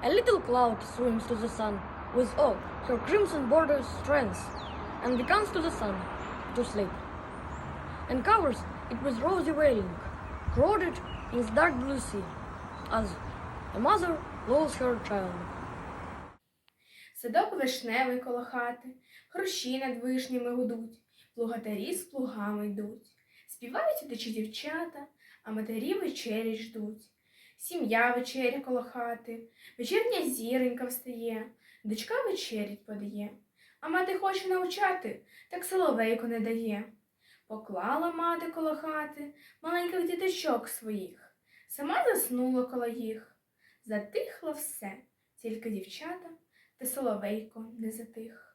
A little cloud swims to the sun with all her crimson border's strength, and beckons to the sun to sleep, and covers it with rosy veiling, crowded in its dark blue sea, as a mother lulls her child. Садок вишневий коло хати, хрущі над вишнями гудуть, плугатарі з плугами йдуть. Співають удачі дівчата, а матері вечері ждуть. Сім'я вечеря коло хати, вечірня зіронька встає, дочка вечерять подає. А мати хоче навчати, так соловейко не дає. Поклала мати коло хати маленьких діточок своїх, сама заснула коло їх. Затихло все, тільки дівчата та соловейко не затих.